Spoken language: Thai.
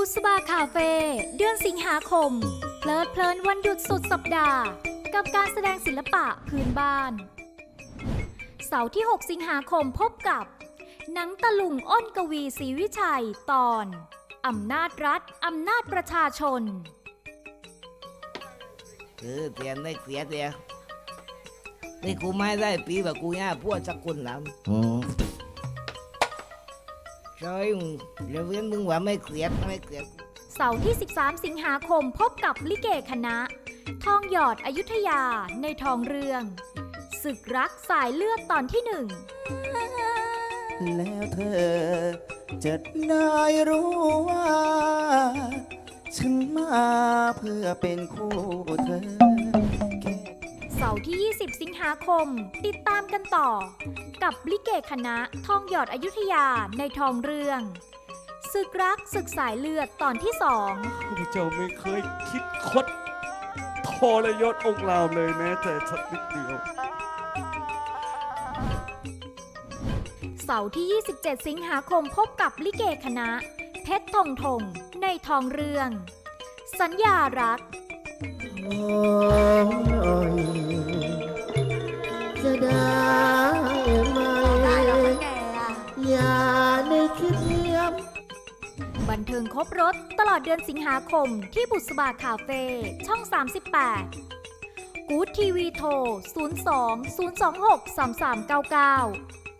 บุษบาคาเฟ่เดือนสิงหาคม เพลิดเพลินวันหยุดสุดสัปดาห์ กับการแสดงศิลปะพื้นบ้าน เสาร์ที่ 6 สิงหาคมพบกับ หนังตะลุงอ้นกวีศรีวิชัยตอน อำนาจรัฐ อำนาจประชาชนคือเตียนได้เสียเตียนี่กูไม่ได้ปีว่ากูย่าพวกสักคนลำใช่มึงเดี๋ยวเว้นมึงว่าไม่เสียดไม่เสียดเสาร์ที่ 13 สิงหาคมพบกับลิเกคณะ ทองหยอดอยุธยาในทองเรือง ศึกรักสายเลือดตอนที่หนึ่ง แล้วเธอจะได้รู้ว่า ฉันมาเพื่อเป็นคู่เธอแค่ เสาร์ที่ 20 สิงหาคม ติดตามกันต่อ กับลิเกคณะทองหยอดอยุธยาในทองเรืองศึกรักศึกสายเลือดตอนที่สองข้าพเจ้าไม่เคยคิดคดทรยศองค์รามเลยแม้แต่สักนิดเดียว เสาร์ที่ 27 สิงหาคมพบกับลิเกคณะ เพชรทองทงในทองเรือง สัญญารัก จะได้ไหมอย่าได้คิดเทียม บันเทิงครบรถตลอดเดือนสิงหาคมที่บุษบาคาเฟ่ช่อง 38 กู๊ดทีวีโทร 02 026 3399